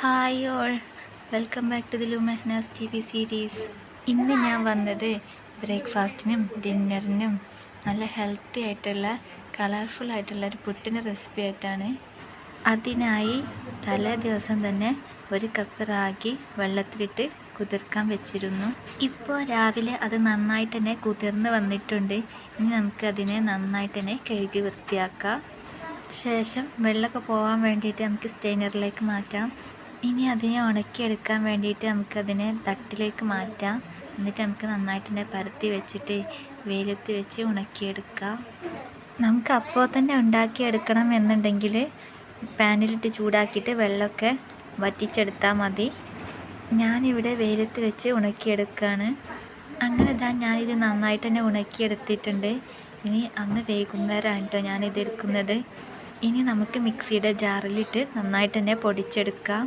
Hi all. Welcome back to the ലു Mehnaz T V series. ഇന്ന് ഞാൻ വന്നത് ബ്രേക്ക്ഫാസ്റ്റിനും ഡിന്നറിനും നല്ല ഹെൽത്തി ആയിട്ടുള്ള കളർഫുൾ ആയിട്ടുള്ള ഒരു പുട്ടിന്റെ റെസിപ്പി ആയിട്ടാണ്. അതിനായി തലേ ദിവസം തന്നെ ഒരു കപ്പ് റാഗി വെള്ളത്തിലിട്ട് കുതിർക്കാൻ വെച്ചിരുന്നു. ഇപ്പോൾ രാവിലെ അത് നന്നായിട്ട് തന്നെ കുതിർന്ന് വന്നിട്ടുണ്ട്. ഇനി നമുക്കതിനെ നന്നായിട്ട് തന്നെ കഴുകി വൃത്തിയാക്കാം. ശേഷം വെള്ളമൊക്കെ പോകാൻ വേണ്ടിയിട്ട് നമുക്ക് സ്റ്റെയിനറിലേക്ക് മാറ്റാം. ഇനി അതിനെ ഉണക്കി എടുക്കാൻ വേണ്ടിയിട്ട് നമുക്കതിനെ തട്ടിലേക്ക് മാറ്റാം. എന്നിട്ട് നമുക്ക് നന്നായിട്ട് പരത്തി വെച്ചിട്ട് വെയിലത്ത് വെച്ച് ഉണക്കിയെടുക്കാം. നമുക്ക് അപ്പോൾ തന്നെ ഉണ്ടാക്കിയെടുക്കണം എന്നുണ്ടെങ്കിൽ പാനിലിട്ട് ചൂടാക്കിയിട്ട് വെള്ളമൊക്കെ വറ്റിച്ചെടുത്താൽ മതി. ഞാനിവിടെ വെയിലത്ത് വെച്ച് ഉണക്കിയെടുക്കുകയാണ്. അങ്ങനെ ഇതാ ഞാനിത് നന്നായിട്ട് തന്നെ ഉണക്കിയെടുത്തിട്ടുണ്ട്. ഇനി അന്ന് വൈകുന്നേരമാണ് കേട്ടോ ഞാനിത് എടുക്കുന്നത് ഇനി നമുക്ക് മിക്സിയുടെ ജാറിലിട്ട് നന്നായിട്ട് തന്നെ പൊടിച്ചെടുക്കാം.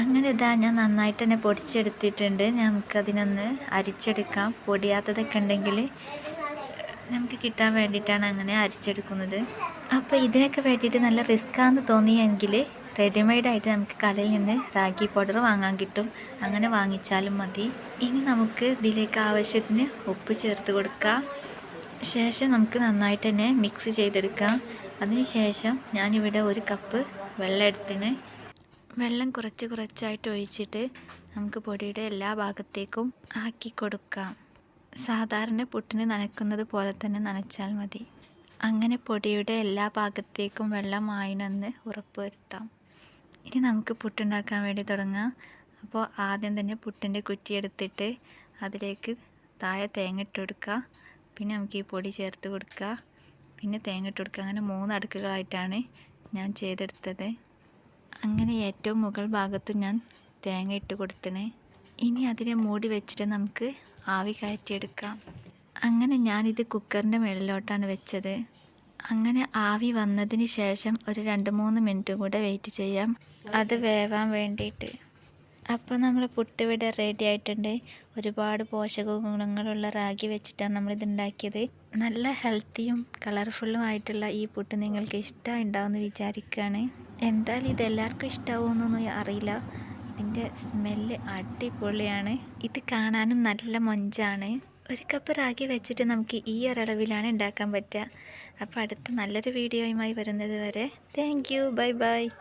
അങ്ങനെ ഇതാ ഞാൻ നന്നായിട്ട് തന്നെ പൊടിച്ചെടുത്തിട്ടുണ്ട്. നമുക്കതിനൊന്ന് അരിച്ചെടുക്കാം. പൊടിയാത്തതൊക്കെ ഉണ്ടെങ്കിൽ നമുക്ക് കിട്ടാൻ വേണ്ടിയിട്ടാണ് അങ്ങനെ അരിച്ചെടുക്കുന്നത്. അപ്പോൾ ഇതിനൊക്കെ വേണ്ടിയിട്ട് നല്ല റിസ്ക്കാന്ന് തോന്നിയെങ്കിൽ റെഡിമെയ്ഡായിട്ട് നമുക്ക് കടയിൽ നിന്ന് റാഗി പൗഡർ വാങ്ങാൻ കിട്ടും. അങ്ങനെ വാങ്ങിച്ചാലും മതി. ഇനി നമുക്ക് ഇതിലേക്ക് ആവശ്യത്തിന് ഉപ്പ് ചേർത്ത് കൊടുക്കാം. ശേഷം നമുക്ക് നന്നായിട്ട് തന്നെ മിക്സ് ചെയ്തെടുക്കാം. അതിന് ശേഷം ഞാനിവിടെ ഒരു കപ്പ് വെള്ളം എടുത്തിന് വെള്ളം കുറച്ച് കുറച്ചായിട്ട് ഒഴിച്ചിട്ട് നമുക്ക് പൊടിയുടെ എല്ലാ ഭാഗത്തേക്കും ആക്കി കൊടുക്കാം. സാധാരണ പുട്ടിന് നനയ്ക്കുന്നത് പോലെ തന്നെ നനച്ചാൽ മതി. അങ്ങനെ പൊടിയുടെ എല്ലാ ഭാഗത്തേക്കും വെള്ളം ആയിണെന്ന് ഉറപ്പുവരുത്താം. ഇനി നമുക്ക് പുട്ടുണ്ടാക്കാൻ വേണ്ടി തുടങ്ങാം. അപ്പോൾ ആദ്യം തന്നെ പുട്ടിന്റെ കുറ്റി എടുത്തിട്ട് അതിലേക്ക് താഴെ തേങ്ങ ഇട്ട് പിന്നെ നമുക്ക് ഈ പൊടി ചേർത്ത് കൊടുക്കുക. പിന്നെ തേങ്ങ ഇട്ട് കൊടുക്കുക. അങ്ങനെ മൂന്ന് അടുക്കുകളായിട്ടാണ് ഞാൻ ചെയ്തെടുത്തത്. അങ്ങനെ ഏറ്റവും മുകൾ ഭാഗത്ത് ഞാൻ തേങ്ങ ഇട്ട് കൊടുത്തണേ. ഇനി അതിനെ മൂടി വെച്ചിട്ട് നമുക്ക് ആവി കയറ്റിയെടുക്കാം. അങ്ങനെ ഞാനിത് കുക്കറിന്റെ മുകളിലോട്ടാണ് വെച്ചത്. അങ്ങനെ ആവി വന്നതിന് ശേഷം ഒരു രണ്ട് മൂന്ന് മിനിറ്റ് കൂടെ വെയിറ്റ് ചെയ്യാം. അത് വേവാൻ വേണ്ടിയിട്ട്. അപ്പോൾ നമ്മൾ പുട്ടിവിടെ റെഡി ആയിട്ടുണ്ട്. ഒരുപാട് പോഷക ഗുണങ്ങളുള്ള റാഗി വെച്ചിട്ടാണ് നമ്മളിത് ഉണ്ടാക്കിയത്. നല്ല ഹെൽത്തിയും കളർഫുള്ളും ആയിട്ടുള്ള ഈ പുട്ട് നിങ്ങൾക്ക് ഇഷ്ടമുണ്ടാവുമെന്ന് വിചാരിക്കുകയാണ് എന്തായാലും ഇതെല്ലാവർക്കും ഇഷ്ടമാവുമെന്നൊന്നും അറിയില്ല. ഇതിന്റെ സ്മെല്ല് അടിപൊളിയാണ്. ഇത് കാണാനും നല്ല മൊഞ്ചാണ്. ഒരു കപ്പ് റാഗി വെച്ചിട്ട് നമുക്ക് ഈ ഒരളവിലാണ് ഉണ്ടാക്കാൻ പറ്റുക. അപ്പോൾ അടുത്ത നല്ലൊരു വീഡിയോയുമായി വരുന്നത് വരെ. Thank you bye bye